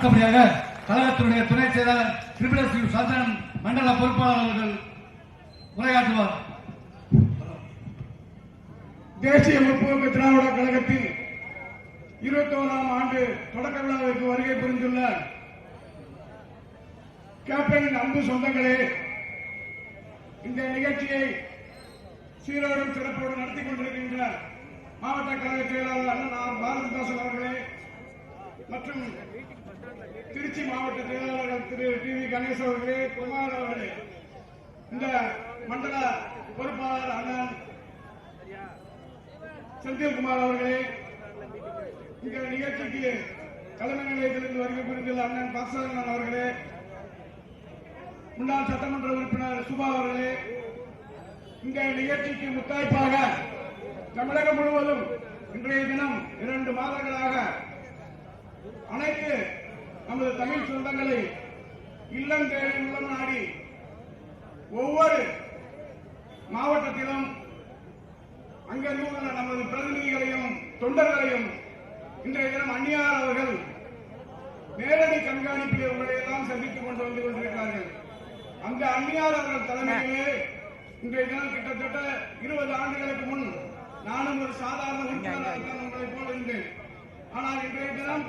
அடுத்தபடியாக கழகத்தினுடைய துணை செயலாளர் ட்ரிபிள் ஸ்ரீ யூ சந்தனம் மண்டல பொறுப்பாளர்கள் உரையாற்றுவார். தேசிய முற்போக்கு திராவிட கழகத்தின் இருபத்தோராம் ஆண்டு தொடக்க விழாவிற்கு வருகை புரிந்துள்ள கேப்டன் அன்பு சொந்தங்களே இந்த நிகழ்ச்சியை சீரோடும் சிறப்போடு நடத்தி கொண்டிருக்கின்ற மாவட்ட கழக செயலாளர் அண்ணன் பாரதிதாசன் அவர்களே மற்றும் திருச்சி மாவட்ட செயலாளர்கள் திரு டி வி கணேசன் அவர்களே குமார் அவர்களே இந்த மண்டல பொறுப்பாளர் அண்ணன் செந்தில்குமார் அவர்களே இந்த நிகழ்ச்சிக்கு தலைமை நிலையத்திலிருந்து வருகை புரிந்துள்ள அண்ணன் பாசகரன் அவர்களே முன்னாள் சட்டமன்ற உறுப்பினர் சுபா அவர்களே இந்த நிகழ்ச்சிக்கு முத்தாய்ப்பாக தமிழகம் முழுவதும் இன்றைய தினம் இரண்டு மாதங்களாக அனைத்து நமது தமிழ் சொந்தங்களை இல்லம் தேடி உள்ளம் நாடி ஒவ்வொரு மாவட்டத்திலும் அங்கிருந்துள்ள நமது பிரதிநிதிகளையும் தொண்டர்களையும் இன்றைய தினம் அந்நியார் அவர்கள் நேரடி கண்காணிப்பில் உங்களை எல்லாம் சந்தித்துக் கொண்டு வந்து கொண்டிருக்கிறார்கள். அந்த அந்நியார் அவர்கள் தலைமையிலே இன்றைய தினம் கிட்டத்தட்ட இருபது ஆண்டுகளுக்கு முன் நானும் ஒரு சாதாரண உறுப்பினராக உங்களை போல இருந்தேன். ஆனால் இன்றைய தினம்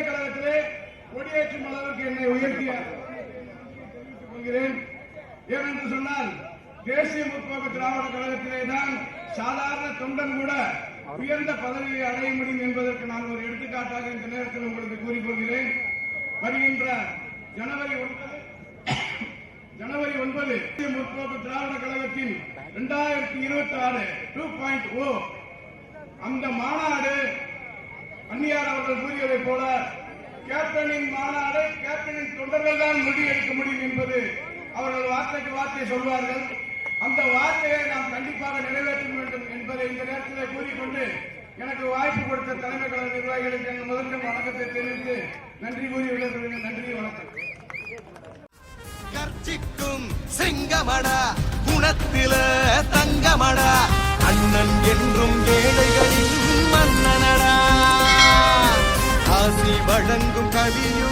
கழகத்திலே கொடியேற்றும் அளவுக்கு என்னை உயர்த்திய கொள்கிறேன் ஏனென்று சொன்னால் தேசிய முற்போக்கு திராவிட கழகத்திலே தான் சாதாரண தொண்டன் கூட உயர்ந்த பதவியை அடைய முடியும் என்பதற்கு நான் ஒரு எடுத்துக்காட்டாக இந்த நேரத்தில் உங்களுக்கு கூறிக்கொள்கிறேன். வருகின்ற ஜனவரி ஒன்பது ஜனவரி ஒன்பது தேசிய முற்போக்கு திராவிட கழகத்தின் இரண்டாயிரத்தி இருபத்தி ஆறு டூ பாயிண்ட் ஓ அந்த மாநாடு அந்நியார் அவர்கள் கூறியதைப் போல கேப்டனின் மாநாடு கேப்டனின் தொண்டர்கள் தான் முடிவெடுக்க முடியும் என்பது அவர்கள் வார்த்தைக்கு வார்த்தை சொல்வார்கள். அந்த வார்த்தையை நாம் கண்டிப்பாக நிறைவேற்ற வேண்டும் என்பதை இந்த நேரத்தில் கூறிக்கொண்டு எனக்கு வாய்ப்பு கொடுத்த தலைமை கழக நிர்வாகிகளுக்கு என் முதற்கண் வணக்கத்தை தெரிவித்து நன்றி கூறி விடைபெறுகிறேன். நன்றி வணக்கம். கர்ச்சிக்கும் சிங்கமடா குணத்தில தங்கமடா அண்ணன் என்றும் ஏழைகளின் மன்னனடா. എങ്ങും കവിയും